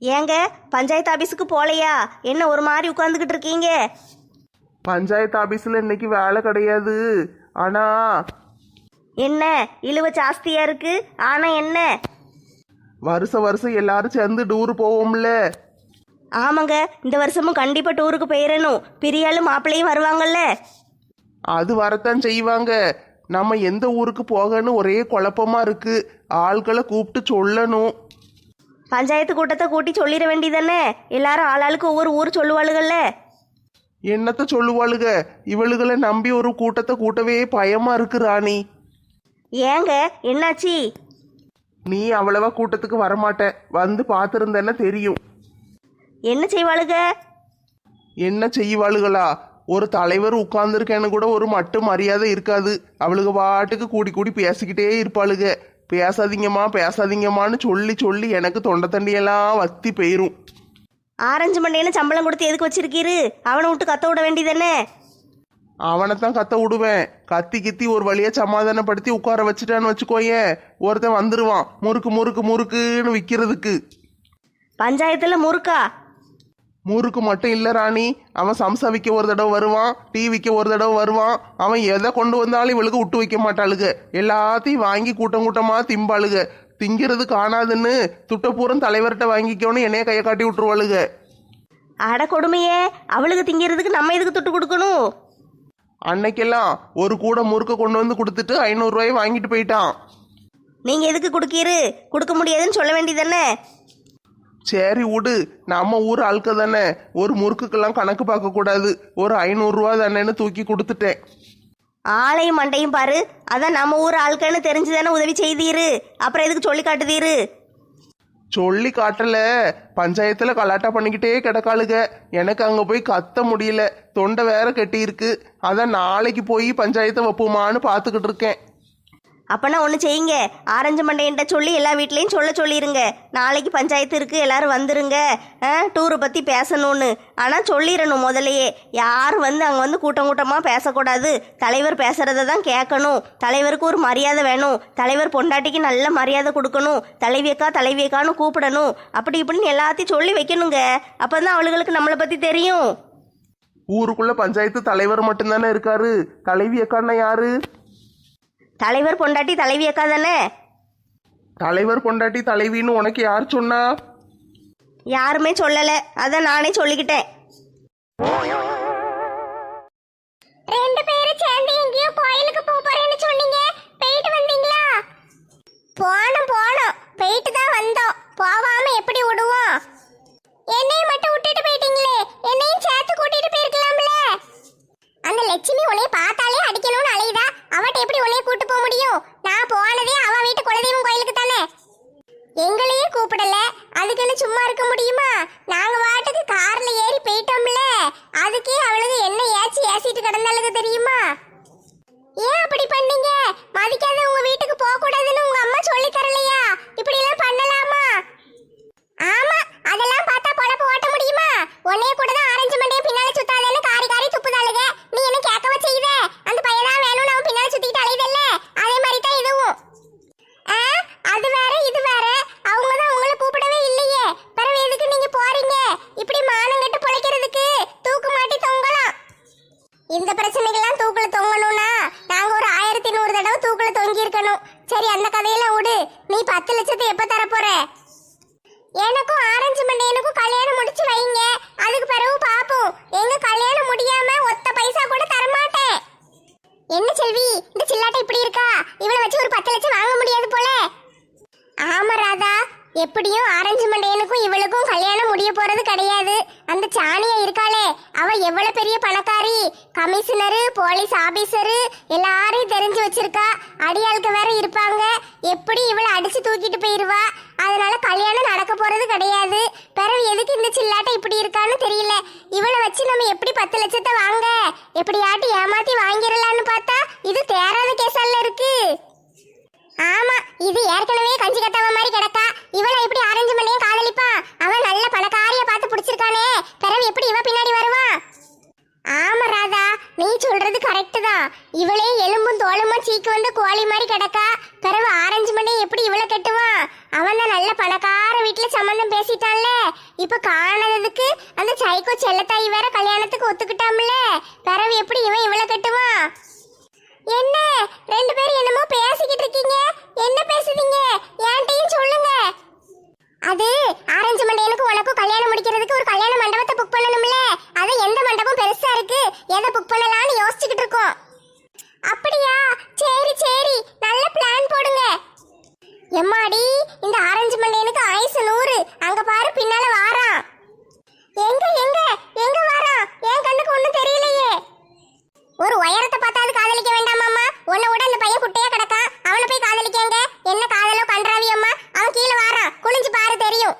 ஏங்க பஞ்சாயத்து ஆபீஸுக்கு போலையா? என்ன ஒரு மாதிரி உட்காந்துக்கிட்டு இருக்கீங்க? பஞ்சாயத்து ஆபீஸ்ல இன்னைக்கு வேலை கிடையாது. ஆனா என்ன இழுவ ஜாஸ்தியா இருக்கு? ஆனா என்ன? வருஷம் வருஷம் எல்லாரும் சேர்ந்து டூர் போவோம்ல. ஆமாங்க இந்த வருஷமும் கண்டிப்பா டூருக்கு போயிடணும் பிரியாலும் மாப்பிள்ளையும் வருவாங்கல்ல. அது வரத்தான் செய்வாங்க. நம்ம எந்த ஊருக்கு போகன்னு ஒரே குழப்பமா இருக்கு. ஆட்களை கூப்பிட்டு சொல்லணும். பஞ்சாயத்து கூட்டத்தை கூட்டி சொல்லிட வேண்டியதானே? எல்லாரும் ஆளாளுக்கு ஒவ்வொரு ஊர் சொல்லுவாளுகள்ல. என்னத்த சொல்லுவாளுக? இவளுகளை நம்பி ஒரு கூட்டத்தை கூட்டவே பயமா இருக்கு ராணி. ஏங்க என்னாச்சு? நீ அவ்வளவா கூட்டத்துக்கு வரமாட்ட. வந்து பார்த்துருந்தேன்னா தெரியும். என்ன செய்வாளுக? என்ன செய்வாளுகளா? ஒரு தலைவர் உட்கார்ந்துருக்கேன்னு கூட ஒரு மட்டு மரியாதை இருக்காது. அவளுக பாட்டுக்கு கூடி கூடி பேசிக்கிட்டே இருப்பாளுக. பேசாதீங்கம்மா பேசாதீங்கம்மான்னு சொல்லி சொல்லி எனக்கு தொண்டை தண்டியெல்லாம் வத்தி போயிரும். ஆரஞ்சு மண்டைன்னு சம்பளம் கொடுத்து எதுக்கு வச்சிருக்கீரு? அவனை விட்டு கத்த விட வேண்டியதானே அவனைத்தான் கத்த விடுவேன். கத்தி கித்தி ஒரு வழியா சமாதானப்படுத்தி உட்கார வச்சுட்டான்னு வச்சுக்கோயேன் ஒருத்தன் வந்துருவான். முறுக்கு முறுக்கு முறுக்குன்னு விற்கிறதுக்கு பஞ்சாயத்துல முறுக்கா? முறுக்கு மட்டும் இல்லை ராணி. அவன் சம்சா விற்க ஒரு தடவை வருவான் டீ விற்க ஒரு தடவை வருவான். அவன் எதை கொண்டு வந்தாலும் இவளுக்கு விட்டு வைக்க மாட்டாளுக. எல்லாத்தையும் வாங்கி கூட்டம் கூட்டமாக திம்பாளுக. திங்கிறது காணாதுன்னு துட்டப்பூரம் தலைவர்கிட்ட வாங்கிக்கோன்னு என்னைய கையை காட்டி விட்டுருவாளுக. அட கொடுமையே அவளுக்கு திங்கிறதுக்கு நம்ம எதுக்கு துட்டு கொடுக்கணும்? அன்னைக்கெல்லாம் ஒரு கூட முறுக்க கொண்டு வந்து கொடுத்துட்டு ஐநூறுரூவாயை வாங்கிட்டு போயிட்டான். நீங்க எதுக்கு கொடுக்கீரு? கொடுக்க முடியாதுன்னு சொல்ல வேண்டியதானே சரி விடு. நம்ம ஊர் ஆளுக்க தானே. ஒரு முறுக்குக்கெல்லாம் கணக்கு பார்க்க கூடாது. ஒரு ஐநூறுரூவா தானேன்னு தூக்கி கொடுத்துட்டேன். ஆளையும் மண்டையும் பாரு. அதான் நம்ம ஊர் ஆட்கள்னு தெரிஞ்சுதானே உதவி செய்தீரு. அப்புறம் எதுக்கு சொல்லி காட்டுதீரு? சொல்லி காட்டல. பஞ்சாயத்துல கலாட்டா பண்ணிக்கிட்டே கிடக்காளுக. எனக்கு அங்க போய் கத்த முடியல. தொண்டை வேற கட்டி இருக்கு அதான் நாளைக்கு போய் பஞ்சாயத்தை வைப்போமான்னு பார்த்துக்கிட்டு இருக்கேன். அப்பனா ஒன்று செய்யுங்க. ஆரஞ்சு மண்டையன்ட்ட சொல்லி எல்லா வீட்லேயும் சொல்ல சொல்லிடுங்க நாளைக்கு பஞ்சாயத்து இருக்கு எல்லாரும் வந்துருங்க. டூரை பற்றி பேசணும்னு. ஆனால் சொல்லிடணும் முதலையே யாரும் வந்து அங்கே வந்து கூட்டம் கூட்டமாக பேசக்கூடாது. தலைவர் பேசுகிறத தான் கேட்கணும். தலைவருக்கு ஒரு மரியாதை வேணும். தலைவர் பொண்டாட்டிக்கு நல்ல மரியாதை கொடுக்கணும். தலைவியக்கா தலைவியக்கான்னு கூப்பிடணும். அப்படி இப்படின்னு எல்லாத்தையும் சொல்லி வைக்கணுங்க. அப்போ தான் அவளுகளுக்கு நம்மளை பற்றி தெரியும். ஊருக்குள்ள பஞ்சாயத்து தலைவர் மட்டும்தானே இருக்காரு? தலைவி அக்கான்னா யாரு? தலைவர் பொண்டாட்டி தலைவியக்கா தானே? தலைவர் பொண்டாட்டி தலைவின்னு உனக்கு யார் சொன்னா? யாருமே சொல்லலை. அதான் நானே சொல்லிக்கிட்டேன் ரெண்டு பேரும் சேர்ந்து எங்கேயோ கோயிலுக்கு போக போறேன்னு சொன்னீங்க போயிட்டு வந்தீங்களா போனோம் போனோம் போயிட்டு தான் வந்தோம் போகாம எப்படி விடுவோம் என்னையும் மட்டும் விட்டுட்டு போயிட்டீங்களே என்னையும் சேர்த்து கூட்டிட்டு போயிருக்கலாம்ல அந்த லட்சுமி உன்னைய பார்த்தாலே அடிக்கணும்னு அலையுதா அவட்ட எப்படி உன்னைய கூட்டு போக முடியும் நான் போனதே அவ வீட்டு குலதெய்வம் கோயிலுக்கு தானே எங்களையும் கூப்பிடல அதுக்குன்னு சும்மா இருக்க முடியுமா நாங்க வாட்டுக்கு கார்ல ஏறி போயிட்டோம்ல அதுக்கே அவளுக்கு என்ன ஏச்சி ஏசிட்டு கிடந்தாளுக்கு தெரியுமா ஏன் அப்படி பண்ணீங்க மதிக்காத உங்க வீட்டுக்கு போக கூடாதுன்னு உங்க அம்மா சொல்லி தரலையா இப்படி எல்லாம் பண்ணலாமா ஆமா அதெல்லாம் பார்த்தா பொழப்பு ஓட்ட முடியுமா உன்னைய கூட தான் ஆரஞ்சு மண்டையை பின்னால சுத்தாதேன்னு காரி காரி துப்புதாளுக நீ என்ன கேட்கவா செய்த அந்த பையனா வேணும்னு அவன் பின்னால சுத்திட்டு அலையுதல்ல அதே மாதிரி தான் இதுவும் ஆ, அது வேற இது வேற அவங்க தான் உங்களை கூப்பிடவே இல்லையே பிறகு எதுக்கு நீங்க போறீங்க இப்படி மானம் கட்டு பொழைக்கிறதுக்கு தூக்கு மாட்டி தொங்கலாம் இந்த பிரச்சனைகள்லாம் தூக்குல தொங்கணும்னா நாங்க ஒரு ஆயிரத்தி நூறு தடவை தூக்குல தொங்கி இருக்கணும் சரி அந்த கதையெல்லாம் விடு நீ பத்து லட்சத்தை எப்ப தர போற. எனக்கும் ஆரஞ்சு மண்டையனுக்கும் கல்யாணம் முடிச்சு வைங்க. அதுக்கு பிறகு பாப்போம். எங்க கல்யாணம் முடியாம ஒத்த பைசா கூட தர மாட்டேன் என்ன செல்வி இந்த சில்லாட்டை இப்படி இருக்கா? இவளை வச்சு ஒரு பத்து லட்சம் வாங்க முடியாது போல. ஆமா ராதா. எப்படியும் ஆரஞ்சு மண்டையனுக்கும் இவளுக்கும் கல்யாணம் முடிய போறது கிடையாது. அந்த சாணியா இருக்காளே அவ எவ்வளவு பெரிய பணக்காரி. கமிஷனரு போலீஸ் ஆபீசரு எல்லாரையும் தெரிஞ்சு வச்சிருக்கா. அடியாளுக்கு வேற இருப்பாங்க. எப்படி இவளை அடிச்சு தூக்கிட்டு போயிருவா? அதனால கல்யாணம் நடக்க போறது கிடையாது. பிறகு எதுக்கு இந்த சில்லாட்டை இப்படி இருக்கான்னு தெரியல. இவளை வச்சு நம்ம எப்படி பத்து லட்சத்தை வாங்க? எப்படியாட்டி ஏமாத்தி வாங்கிடலான்னு பார்த்தா இது தேராத கேசால இருக்கு. ஆமா இது ஏற்கனவே கஞ்சி கட்டவ மாதிரி கிடக்கா. இவளை எப்படி ஆரஞ்சு மண்டையும் காதலிப்பா? அவன் நல்ல பணக்காரிய பார்த்து பிடிச்சிருக்கானே. பிறகு எப்படி இவ பின்னாடி வருவா? ஆமா ராதா நீ சொல்றது கரெக்ட் தான் இவளே எலும்பும் தோலுமா சீக்கு வந்து கோழி மாதிரி கிடக்கா. பிறகு ஆரஞ்சு பண்ணி எப்படி இவளை கட்டுவான் அவன் தான் நல்ல பணக்கார வீட்டுல சம்மந்தம் பேசிட்டான்ல. இப்ப காணாததுக்கு அந்த சைக்கோ செல்லத்தாய் வேற கல்யாணத்துக்கு ஒத்துக்கிட்டாம்ல. பிறவு எப்படி இவன் இவளை கட்டுவான் என்ன? ரெண்டு பேரும் என்னமோ பேசிக்கிட்டு இருக்கீங்க. என்ன பேசுவீங்க என்கிட்டயும் சொல்லுங்க. அது ஆரஞ்சு மண்டையனுக்கு உனக்கும் கல்யாணம் முடிக்கிறதுக்கு ஒரு கல்யாண மண்டபத்தை புக் பண்ணணும்ல. அது எந்த மண்டபம் பெருசா இருக்கு? எதை புக் பண்ணலாம்னு யோசிச்சுக்கிட்டு இருக்கோம். அப்படியா? சரி சரி. நல்ல பிளான் போடுங்க. எம்மாடி இந்த ஆரஞ்சு மண்டையனுக்கு ஆயுசு நூறு. அங்க பாரு பின்னால வாரான். எங்க எங்க? எங்க வாரான்? என் கண்ணுக்கு ஒண்ணும் தெரியலையே. ஒரு உயரத்தை பார்த்தாது காதலிக்க வேண்டாமாமா உன்னை விட அந்த பையன் குட்டையா கிடக்கான். அவனை போய் காதலிக்கங்க என்ன காதலோ கன்றாவி அம்மா அவன் கீழே வாரான் குனிஞ்சு பாரு தெரியும்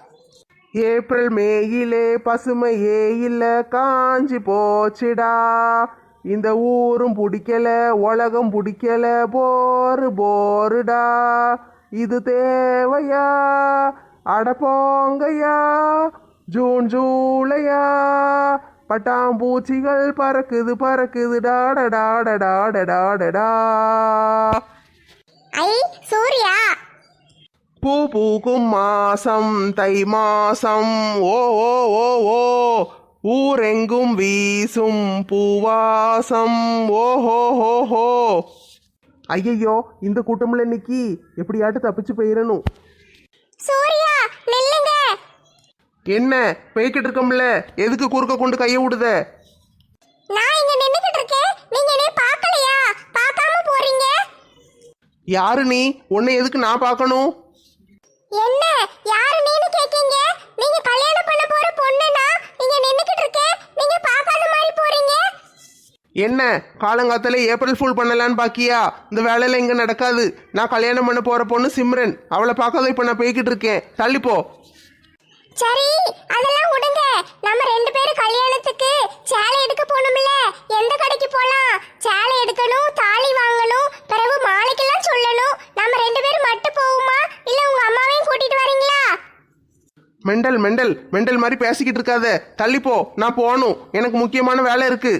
ஏப்ரல் மேயிலே பசுமையே இல்ல காஞ்சி போச்சுடா. இந்த ஊரும் பிடிக்கல உலகம் பிடிக்கல போரு போருடா. இது தேவையா? அட போங்கய்யா. ஜூன் ஜூலையா. பட்டாம்பூச்சிகள் பறக்குது பறக்குது டாடடாடடாடடாடடா. ஐ சூர்யா. பூ பூக்கும் மாசம் தை மாசம். ஓ ஓ ஓ ஓ. ஊரெங்கும் வீசும் பூவாசம். ஓ ஹோ ஹோ ஐயையோ இந்த கூட்டம்ல இன்னைக்கு எப்படியாட்டு தப்பிச்சு போயிடணும் சூர்யா நில்லுங்க. என்ன போய்கிட்டு இருக்கோம்ல? எதுக்கு குறுக்க கொண்டு கையை விடுத? நான் இங்க நின்னுகிட்டு இருக்கேன். நீங்க என்னைய பார்க்கலையா? பார்க்காம போறீங்க? யாரு நீ? உன்னை எதுக்கு நான் பார்க்கணும்? என்ன? யாரு கேக்கீங்க? நீங்க கல்யாணம் பண்ண போற பொண்ணுனா நீங்க நீங்க மாதிரி போறீங்க. என்ன? காலங்காத்தால ஏப்ரல் ஃபுல் பண்ணலான்னு பாக்கியா? இந்த வேலையில இங்க நடக்காது. நான் கல்யாணம் பண்ண போற பொண்ணு சிம்ரன். அவளை பார்க்காத இப்ப நான் போய்கிட்டு இருக்கேன். தள்ளிப்போ. சரி அதெல்லாம் விடுங்க நம்ம ரெண்டு பேரும் கல்யாணத்துக்கு சேலை எடுக்க போகணும்ல. எந்த கடைக்கு போகலாம் சேலை எடுக்கணும் தாலி வாங்கணும் பிறகு மாலைக்கெல்லாம் சொல்லணும். நம்ம ரெண்டு பேரும் மட்டும் போவோமா? இல்ல உங்க அம்மாவையும் கூட்டிட்டு வரீங்களா? மெண்டல் மெண்டல் மெண்டல் மாதிரி பேசிக்கிட்டு இருக்காத. தள்ளிப்போ நான் போகணும். எனக்கு முக்கியமான வேலை இருக்கு.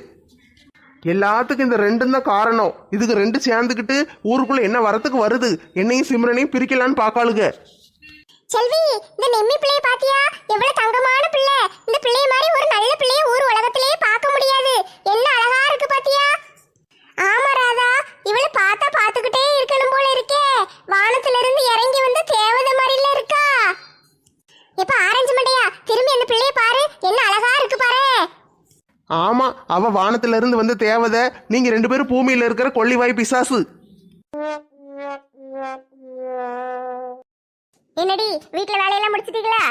எல்லாத்துக்கும் இந்த ரெண்டும் தான் காரணம். இதுக்கு ரெண்டு சேர்ந்துக்கிட்டு ஊருக்குள்ள என்ன வரத்துக்கு வருது? என்னையும் சிம்ரனையும் பிரிக்கலான்னு பார்க்காளுங்க செல்வி இந்த நெம்மி பிள்ளைய பாத்தியா? எவ்வளவு தங்கமான பிள்ளை. இந்த பிள்ளைய மாதிரி ஒரு நல்ல பிள்ளைய ஊர் உலகத்திலேயே பார்க்க முடியாது. என்ன அழகா இருக்கு பாத்தியா? ஆமா ராதா. இவளை பார்த்தா பார்த்துக்கிட்டே இருக்கணும் போல இருக்கே. வானத்துல இருந்து இறங்கி வந்த தேவதை மாதிரில இருக்கா? இப்ப ஆரஞ்சு மண்டையா? திரும்பி அந்த பிள்ளைய பாரு. என்ன அழகா இருக்கு பாரு. ஆமா அவ வானத்துல இருந்து வந்து தேவதை. நீங்க ரெண்டு பேரும் பூமியில இருக்கிற கொள்ளிவாய் பிசாசு. என்னடி வீட்ல வேலையெல்லாம் முடிச்சிட்டீங்களா?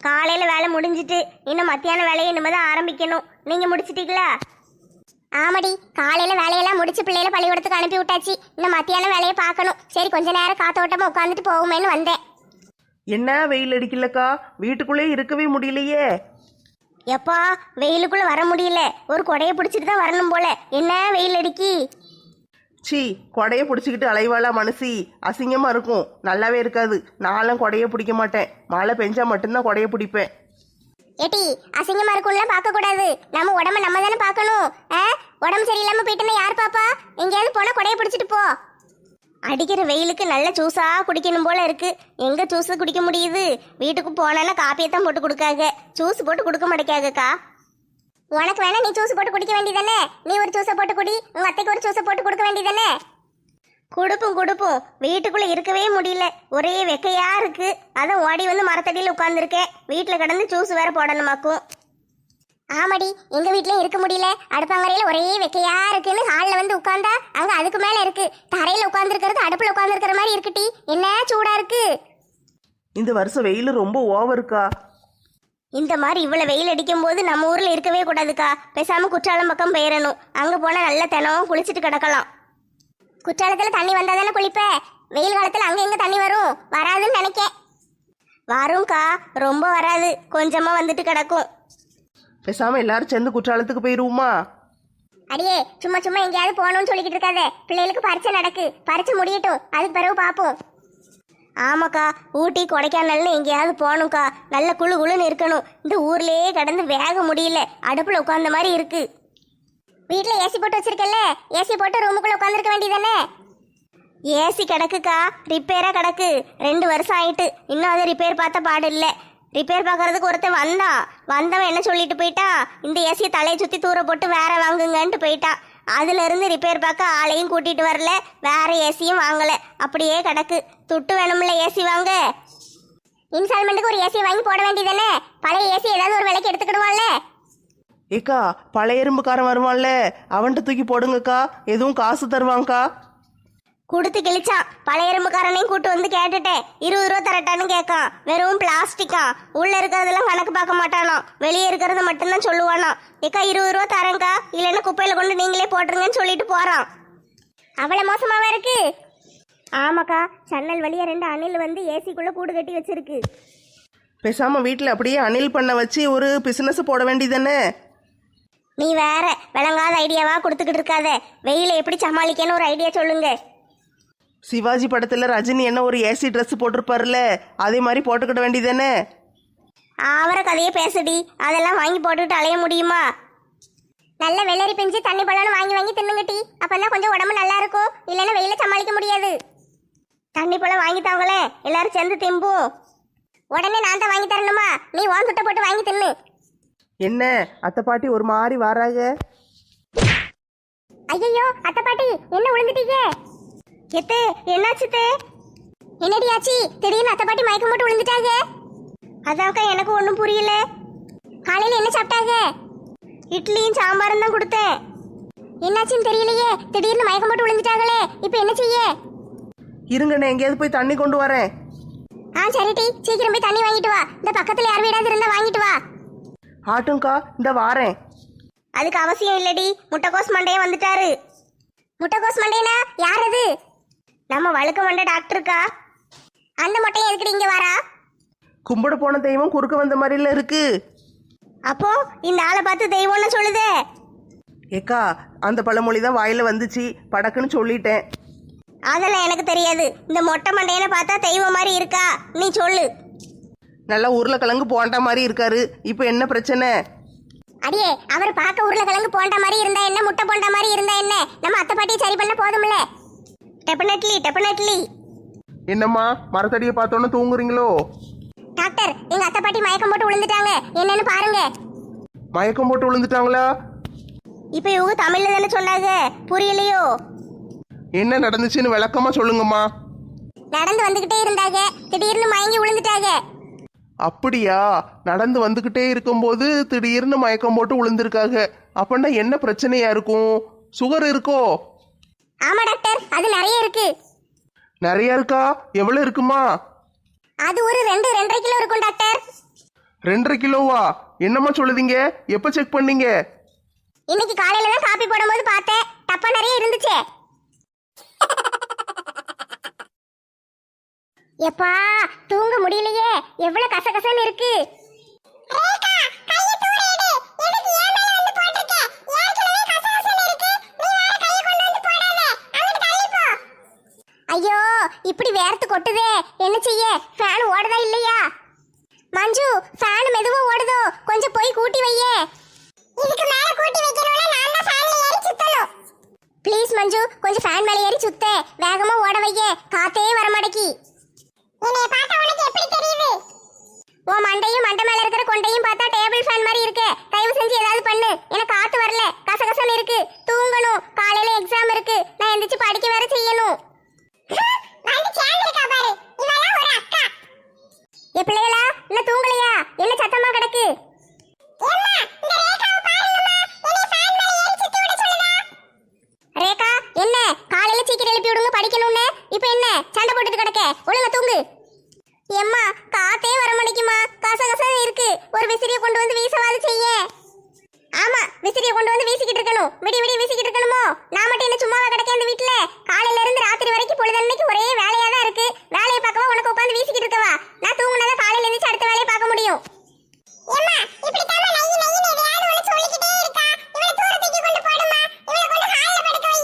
காலையில வேலை முடிஞ்சிட்டு இன்னும் மத்தியான வேலையை இனிமே தான் ஆரம்பிக்கணும். நீங்க முடிச்சிட்டீங்களா? ஆமாடி காலையில வேலையெல்லாம் முடிச்சு பிள்ளைகளை பள்ளிக்கூடத்துக்கு அனுப்பி விட்டாச்சு. இன்னும் மத்தியான வேலையை பார்க்கணும். சரி கொஞ்ச நேரம் காத்தோட்டமா உட்காந்துட்டு போகுமேன்னு வந்தேன். என்ன வெயில் அடிக்கலக்கா? வீட்டுக்குள்ளே இருக்கவே முடியலையே. எப்பா வெயிலுக்குள்ள வர முடியல. ஒரு கொடையை பிடிச்சிட்டு தான் வரணும் போல. என்ன வெயில் அடிக்கி? சி கொடையை பிடிச்சிக்கிட்டு அலைவாளா மனசி அசிங்கமாக இருக்கும். நல்லாவே இருக்காது. நான்லாம் கொடையை பிடிக்க மாட்டேன். மழை பெஞ்சா மட்டும்தான் கொடையை பிடிப்பேன். ஏட்டி அசிங்கமா இருக்கும்லாம் பார்க்க கூடாது நம்ம உடம்ப நம்ம தானே பார்க்கணும். ஆ? உடம்பு சரியில்லாம போயிட்டுனா யார் பாப்பா? எங்கேயாவது போனா கொடையை பிடிச்சிட்டு போ. அடிக்கிற வெயிலுக்கு நல்ல ஜூஸா குடிக்கணும் போல இருக்கு. எங்க ஜூஸ் குடிக்க முடியுது? வீட்டுக்கு போனா காப்பியை தான் போட்டு கொடுக்காங்க. ஜூஸ் போட்டு கொடுக்க மாட்டேக்காங்கக்கா உனக்கு வேணா நீ ஜூஸ் போட்டு குடிக்க வேண்டியதானே நீ ஒரு ஜூஸை போட்டு குடி உங்க அத்தைக்கு ஒரு ஜூஸை போட்டு கொடுக்க வேண்டியதானே கொடுப்போம் கொடுப்போம். வீட்டுக்குள்ள இருக்கவே முடியல. ஒரே வெக்கையா இருக்கு. அதான் ஓடி வந்து மரத்தடியில் உட்காந்துருக்கேன் வீட்டில் கிடந்து ஜூஸ் வேற போடணுமாக்கும். ஆமாடி எங்க வீட்லயும் இருக்க முடியல. அடுப்பங்கரையில ஒரே வெக்கையா இருக்குன்னு ஹால்ல வந்து உட்கார்ந்தா அங்க அதுக்கு மேல இருக்கு. தரையில உட்காந்துருக்கிறது அடுப்புல உட்காந்துருக்கிற மாதிரி இருக்குட்டி என்ன சூடா இருக்கு? இந்த வருஷம் வெயில் ரொம்ப ஓவருக்கா இந்த மாதிரி இவ்வளவு வெயில் அடிக்கும் போது நம்ம ஊர்ல இருக்கவே கூடாதுக்கா. பேசாம குற்றாலம் பக்கம் போயிடணும் அங்க போனா நல்ல தினம் குளிச்சுட்டு கிடக்கலாம். குற்றாலத்துல தண்ணி வந்தா தானே குளிப்ப? வெயில் காலத்துல அங்க எங்க தண்ணி வரும். வராதுன்னு நினைக்க வரும்க்கா. ரொம்ப வராது. கொஞ்சமா வந்துட்டு கிடக்கும். பேசாம எல்லாரும் சேர்ந்து குற்றாலத்துக்கு போயிருவோமா? அடியே சும்மா சும்மா எங்கேயாவது போகணும்னு சொல்லிக்கிட்டு இருக்காத. பிள்ளைகளுக்கு பரீட்சை நடக்கு. பரீட்சை முடியட்டும். அதுக்கு பிறகு பார்ப்போம். ஆமாக்கா ஊட்டி கொடைக்கானல்னு எங்கேயாவது போகணும்க்கா. நல்ல குளு குளுன்னு இருக்கணும். இந்த ஊர்லேயே கடந்து வேக முடியல. அடுப்பில் உட்காந்த மாதிரி இருக்கு. வீட்டில் ஏசி போட்டு வச்சிருக்கல ஏசி போட்டு ரூமுக்குள்ள உட்காந்துருக்க வேண்டியதானே ஏசி கிடக்குக்கா. ரிப்பேராக கிடக்கு. ரெண்டு வருஷம் ஆயிட்டு. இன்னும் அதை ரிப்பேர் பார்த்த பாடு இல்லை. ரிப்பேர் பார்க்கறதுக்கு ஒருத்தன் வந்தான் வந்தவன் என்ன சொல்லிட்டு போயிட்டான் இந்த ஏசியை தலையை சுற்றி தூர போட்டு வேற வாங்குங்கன்ட்டு போயிட்டான் அதுலேருந்து ரிப்பேர் பார்க்க ஆளையும் கூட்டிகிட்டு வரல. வேற ஏசியும் வாங்கலை. அப்படியே கிடக்கு. துட்டு வேணும்ல ஏசி வாங்க. இன்ஸ்டால்மெண்ட்டுக்கு ஒரு ஏசி வாங்கி போட வேண்டியதானே பழைய ஏசி ஏதாவது ஒரு விலைக்கு எடுத்துக்கிடுவான்ல ஏக்கா பழைய எறும்புக்காரன் வருவான்ல. அவன்கிட்ட தூக்கி போடுங்கக்கா. எதுவும் காசு தருவாங்க்கா கொடுத்து கிழிச்சான். பழைய எறும்புக்காரனையும் கூட்டு வந்து கேட்டுட்டேன். இருபது ரூபா தரட்டான்னு கேட்கான். வெறும் பிளாஸ்டிக்கா உள்ள இருக்கிறதெல்லாம் கணக்கு பார்க்க மாட்டானோ வெளியே இருக்கிறத மட்டும்தான் சொல்லுவானோ ஏக்கா இருபது ரூபா தரேங்க்கா இல்லைன்னா குப்பையில கொண்டு நீங்களே போட்டுருங்கன்னு சொல்லிட்டு போறான். அவ்வளவு மோசமாவா இருக்கு? ஆமாக்கா சன்னல் வழியா ரெண்டு அணில் வந்து ஏசிக்குள்ள கூடு கட்டி வச்சிருக்கு. பேசாம வீட்டில் அப்படியே அணில் பண்ண வச்சு ஒரு பிசினஸ் போட வேண்டியதானே நீ வேற விளங்காத ஐடியாவா கொடுத்துக்கிட்டு இருக்காத. வெயில எப்படி சமாளிக்கன்னு ஒரு ஐடியா சொல்லுங்க. சிவாஜி படத்தில் ரஜினி என்ன ஒரு ஏசி ட்ரெஸ் போட்டிருப்பார்ல அதே மாதிரி போட்டுக்கிட வேண்டியதானே ஆவர கதையே பேசுடி அதெல்லாம் வாங்கி போட்டுட்டு அலைய முடியுமா? நல்ல வெள்ளரி பிஞ்சு தண்ணி பழம்னு வாங்கி வாங்கி தின்னுங்கட்டி அப்பதான் கொஞ்சம் உடம்பு நல்லா இருக்கும் இல்லைன்னா வெயில சமாளிக்க முடியாது. தண்ணி பழம் வாங்கி தாங்களே எல்லாரும் சேர்ந்து திம்பும் உடனே நான் தான் வாங்கி தரணுமா? நீ ஓன் துட்ட போட்டு வாங்கி தின்னு. என்ன? அத்தை பாட்டி ஒரு மாதிரி வராங்க. ஐயோ அத்தை பாட்டி என்ன விழுந்துட்டீங்க எத்தே என்னாச்சுத்தே என்னடி ஆச்சு? திடீர்னு அத்தை பாட்டி மயக்கம் போட்டு விழுந்துட்டாங்க அதாக்கா எனக்கு ஒன்றும் புரியல. காலையில என்ன சாப்பிட்டாங்க? இட்லியும் சாம்பாரும் தான் கொடுத்தேன். என்னாச்சுன்னு தெரியலையே. திடீர்னு மயக்கம் போட்டு விழுந்துட்டாங்களே இப்போ என்ன செய்ய? இருங்க நான் எங்கேயாவது போய் தண்ணி கொண்டு வரேன். ஆ சரிடி சீக்கிரம் போய் தண்ணி வாங்கிட்டு வா. இந்த பக்கத்துல யார் வீடாவது இருந்தா வாங்கிட்டு வா. ஆட்டும்க்கா இந்த வாரேன். அதுக்கு அவசியம் இல்லடி முட்டைக்கோஸ் மண்டையன் வந்துட்டாரு. முட்டைக்கோஸ் மண்டையனா யார் அது? நம்ம வழுக்க மண்டை டாக்டருக்கா அந்த மொட்டையை எதுக்கடி இங்க வரா? கும்பிட போன தெய்வம் குறுக்க வந்த மாதிரில இருக்கு. அப்போ இந்த ஆளை பார்த்து தெய்வம்னு சொல்லுதே. ஏக்கா அந்த பழமொழி தான் வாயில வந்துச்சு. படக்குன்னு சொல்லிட்டேன். அதெல்லாம் எனக்கு தெரியாது. இந்த மொட்டை மண்டையனை பார்த்தா தெய்வம் மாதிரி இருக்கா? நீ சொல்லு. நல்லா உருளைக்கிழங்கு போண்டா மாதிரி இருக்காரு. இப்போ என்ன பிரச்சனை? அடியே அவர் பார்க்க உருளைக்கிழங்கு போண்ட மாதிரி இருந்தா என்ன? முட்டை போண்ட மாதிரி இருந்தா என்ன? நம்ம அத்தை பாட்டியை சரி பண்ண போதும்ல? டெபினெட்லி டெபினெட்லி என்னம்மா மரத்தடியை பார்த்தோன்னே தூங்குறீங்களோ? டாக்டர் எங்க அத்தை பாட்டி மயக்கம் போட்டு விழுந்துட்டாங்க. என்னன்னு பாருங்க. மயக்கம் போட்டு விழுந்துட்டாங்களா? இப்போ இவங்க தமிழ்ல தானே சொன்னாங்க. புரியலையோ? என்ன நடந்துச்சுன்னு விளக்கமா சொல்லுங்கம்மா. நடந்து வந்துகிட்டே இருந்தாங்க. திடீர்னு மயங்கி விழுந்துட்டாங்க. அப்படியா? நடந்து வந்துகிட்டே இருக்கும்போது திடீர்னு மயக்கம் போட்டு விழுந்திருக்காங்க. அப்படின்னா என்ன பிரச்சனையா இருக்கும்? சுகர் இருக்கோ? ஆமா டாக்டர். அது நிறைய இருக்கு. நிறைய இருக்கா? எவ்வளவு இருக்குமா? அது ஒரு ரெண்டு ரெண்டரை கிலோ இருக்கும் டாக்டர். ரெண்டரை கிலோவா? என்னம்மா சொல்லுதீங்க? எப்ப செக் பண்ணீங்க? இன்னைக்கு காலையில தான் காப்பி போடும்போது பார்த்தேன். டப்பா நிறைய இருந்துச்சே. எப்பா தூங்க முடியலையே. எவ்வளவு கசகசன்னு இருக்கு. ஐயோ இப்படி வேர்த்து கொட்டுதே. என்ன செய்ய? ஃபேன் ஓடுதா இல்லையா? மஞ்சு ஃபேன் மெதுவா ஓடுதோ. கொஞ்சம் போய் கூட்டி வையே. இதுக்கு மேல கூட்டி வைக்கணும்னா நான் தான் ஃபேன்ல ஏறி சுத்தணும். ப்ளீஸ் மஞ்சு கொஞ்சம் ஃபேன் மேல ஏறி சுத்தே. வேகமா ஓட வையே. காத்தே வர மாட்டேக்கி என்னைய பார்த்தா உனக்கு எப்படி தெரியுது? உன் மண்டையும் மண்டை மேல இருக்கிற கொண்டையும் பார்த்தா டேபிள் ஃபேன் மாதிரி இருக்கு. தயவு செஞ்சு ஏதாவது பண்ணு. எனக்கு காத்து வரல. கசகசன்னு இருக்கு. தூங்கணும். காலையில எக்ஸாம் இருக்கு. நான் எந்திரிச்சு படிக்க வேற செய்யணும். வந்து பிள்ளைகளா இன்னும் தூங்கலையா? என்ன சத்தமா கிடக்கு? ரேகா என்ன காலையில சீக்கிரம் எழுப்பி விடுங்க படிக்கணும்னு? இப்போ என்ன சண்டை போட்டுட்டு கிடக்க? ஒழுங்க தூங்கு. எம்மா காத்தே வர மாட்டேங்குமா கச கச இருக்கு. ஒரு விசிறியை கொண்டு வந்து வீசவாது செய்ய. ஆமா விசிறியை கொண்டு வந்து வீசிக்கிட்டு இருக்கணும். விடி விடி வீசிக்கிட்டு இருக்கணுமோ? நான் மட்டும் என்ன சும்மாவா கிடக்க இந்த வீட்டுல காலையில இருந்து ராத்திரி வரைக்கும் பொழுதன்னைக்கு ஒரே வேலையா தான் இருக்கு. வேலையை பார்க்கவா உனக்கு உட்காந்து வீசிக்கிட்டு இருக்கவா? நான் தூங்குனதான் காலையில இருந்து அடுத்த வேலையை பார்க்க முடியும். ஏம்மா இப்படி தாமா நையி சொல்லிக்கிட்டே இருக்கா. கொண்டு போடுமா? கொண்டு படுக்க வை.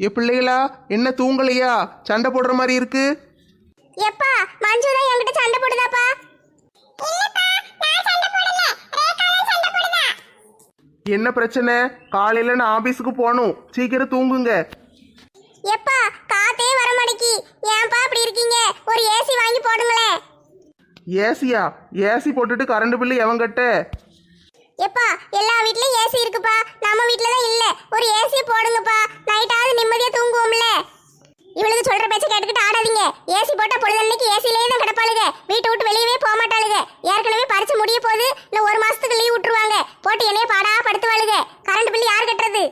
ஏ பிள்ளைகளா என்ன தூங்கலையா? சண்டை போடுற மாதிரி இருக்கு. எப்பா மஞ்சு தான் என்கிட்ட சண்டை போடுதாப்பா? என்ன பிரச்சனை? காலையில நான் ஆபீஸுக்கு போகணும். சீக்கிரம் தூங்குங்க. எப்பா காத்தே வர மாட்டேக்கி. ஏன்பா அப்படி இருக்கீங்க? ஒரு ஏசி வாங்கி போடுங்களேன். ஏசியா? ஏசி போட்டுட்டு கரண்ட் பில்லு எவன் கட்ட? எப்பா எல்லா வீட்லயும் ஏசி இருக்குப்பா. நம்ம வீட்ல தான் இல்ல. ஒரு ஏசி போடுங்கப்பா. நைட்டாவது நிம்மதியா தூங்குவோம்ல. இவளுக்கு சொல்ற பேச்ச கேட்டுக்கிட்டு ஆடாதீங்க. ஏசி போட்டா பொழுதன்னைக்கு ஏசிலேயே தான் கிடப்பாளுங்க. வீட்டை விட்டு வெளியவே போக மாட்டாளுங்க ஏற்கனவே பரிச்சு முடிய போது இன்னும் ஒரு மாசத்துக்கு லீவ் விட்டுருவாங்க போட்டு என்னைய பாடா படுத்துவாளுங்க கரண்ட் பில் யார் கட்டுறது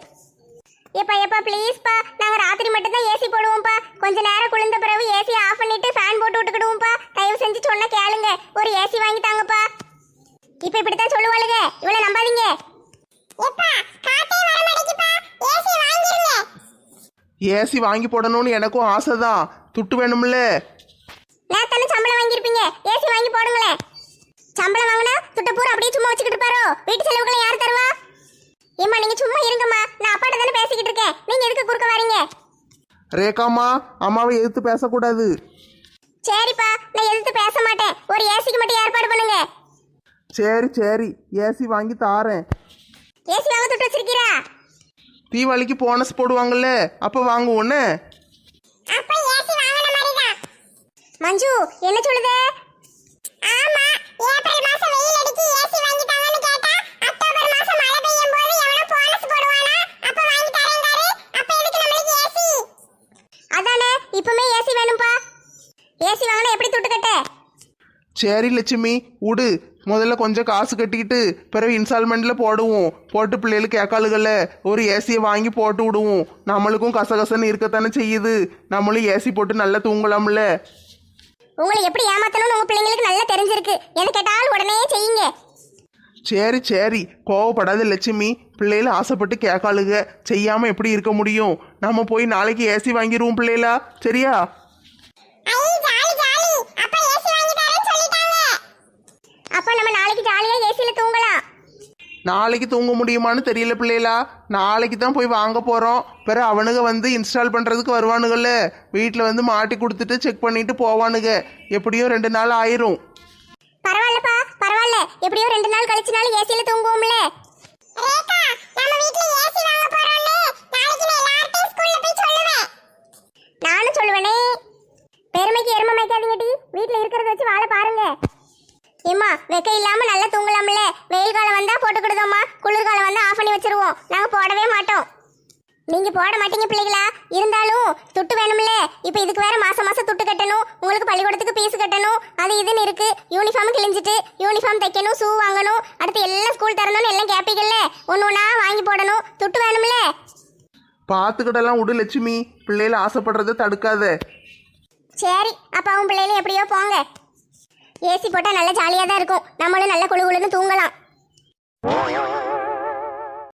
எப்பா எப்பா ப்ளீஸ்ப்பா நாங்க ராத்திரி மட்டும் தான் ஏசி போடுவோம்ப்பா கொஞ்ச நேரம் குளிர்ந்த பிறகு ஏசி ஆஃப் பண்ணிட்டு ஃபேன் போட்டு விட்டுக்கிடுவோம்ப்பா தயவு செஞ்சு சொன்னா கேளுங்க ஒரு ஏசி வாங்கி தாங்கப்பா இப்ப இப்படித்தான் சொல்லுவாளுங்க இவள நம்பாதீங்க எப்பா காத்தே வர மாட்டேங்குப்பா ஏசி வாங்கிருங்க ஏசி வாங்கி போடணும்னு எனக்கும் ஆசை தான் துட்டு வேணும்ல? நேத்தானே சம்பளம் வாங்கியிருப்பீங்க? ஏசி வாங்கி போடுங்களேன். சம்பளம் வாங்கினா துட்ட பூரா அப்படியே சும்மா வச்சுக்கிட்டு இருப்பாரோ? வீட்டு செலவுகளை யார் தருவா? ஏம்மா நீங்க சும்மா இருங்கம்மா. நான் அப்பாட்ட தானே பேசிக்கிட்டு இருக்கேன். நீங்க எதுக்கு குறுக்க வரீங்க? ரேகாமா அம்மாவை எதிர்த்து பேசக்கூடாது. சரிப்பா நான் எதிர்த்து பேச மாட்டேன். ஒரு ஏசிக்கு மட்டும் ஏற்பாடு பண்ணுங்க. சரி சரி. ஏசி வாங்கி தாரேன். ஏசி வாங்க துட்டு வச்சிருக்கீரா? தீபாவளிக்கு போனஸ் போடுவாங்கல்ல அப்போ வாங்குவோன்னு? மஞ்சு என்ன சொல்லுது? ஆமா ஏப்ரல் மாசம் வெயில் அடிச்சு ஏசி வாங்கி தாங்கன்னு கேட்டா அக்டோபர் மாசம் மழை பெய்யும் போது எவனோ போனஸ் போடுவானா? அப்ப வாங்கி தரேங்காரு அப்ப எதுக்கு நம்மளுக்கு ஏசி? அதானே இப்பமே ஏசி வேணும்பா. ஏசி வாங்கினா எப்படி துட்டு கட்ட? சரி லட்சுமி விடு முதல்ல கொஞ்சம் காசு கட்டிக்கிட்டு பிறகு இன்ஸ்டால்மெண்ட்ல போடுவோம். போட்டு பிள்ளைகளுக்கு கேட்காளுகள்ல ஒரு ஏசியை வாங்கி போட்டு விடுவோம். நம்மளுக்கும் கசகசன்னு இருக்கத்தானே செய்யுது. நம்மளும் ஏசி போட்டு நல்லா தூங்கலாம்ல. உங்களை எப்படி ஏமாத்தணும்னு உங்க பிள்ளைங்களுக்கு நல்லா தெரிஞ்சிருக்கு. எது கேட்டாலும் உடனே செய்யுங்க. சரி சரி. கோவப்படாத லட்சுமி. பிள்ளைகள ஆசைப்பட்டு கேட்காளுக. செய்யாம எப்படி இருக்க முடியும்? நம்ம போய் நாளைக்கு ஏசி வாங்கிடுவோம் பிள்ளைகளா. சரியா அப்ப நம்ம நாளைக்கு ஜாலியா ஏசில தூங்கலாம் நாளைக்கு தூங்க முடியுமான்னு தெரியல பிள்ளைகளா? நாளைக்கு தான் போய் வாங்க போகிறோம் பிறகு அவனுங்க வந்து இன்ஸ்டால் பண்ணுறதுக்கு வருவானுங்கள்ல வீட்டில் வந்து மாட்டி கொடுத்துட்டு செக் பண்ணிட்டு போவானுங்க. எப்படியும் ரெண்டு நாள் ஆயிரும். பரவாயில்லப்பா பரவாயில்ல. எப்படியோ ரெண்டு நாள் கழிச்சுனாலும் ஏசில தூங்குவோம்ல. நானும் சொல்லுவேனே. பெருமைக்கு எருமை மேய்க்காதீங்கடி வீட்டில் இருக்கிறத வச்சு வாழ பாருங்க. ஏம்மா வெக்க இல்லாம நல்லா தூங்கலாம்ல. வெயில் காலம் வந்தா போட்டுக்கிடுதோம்மா குளிர்காலம் வந்தா ஆஃப் பண்ணி வச்சிருவோம். நாங்க போடவே மாட்டோம். நீங்க போட மாட்டீங்க பிள்ளைகளா? இருந்தாலும் துட்டு வேணும்ல. இப்போ இதுக்கு வேற மாசம் மாசம் துட்டு கட்டணும். உங்களுக்கு பள்ளிக்கூடத்துக்கு ஃபீஸ் கட்டணும். அது இதுன்னு இருக்கு. யூனிஃபார்ம் கிழிஞ்சிட்டு யூனிஃபார்ம் தைக்கணும் ஷூ வாங்கணும். அடுத்து எல்லாம் ஸ்கூல் தரணும்னு எல்லாம் கேப்பீங்கல்ல. ஒன்று ஒன்றா வாங்கி போடணும். துட்டு வேணும்ல. பார்த்துக்கிட்டெல்லாம் விடு லட்சுமி. பிள்ளைகள ஆசைப்படுறத தடுக்காத. சரி அப்பாவும் பிள்ளைகளும் எப்படியோ போங்க. ஏசி போட்டால் நல்லா ஜாலியாக தான் இருக்கும். நம்மளும் நல்ல குழு குழுன்னு தூங்கலாம்.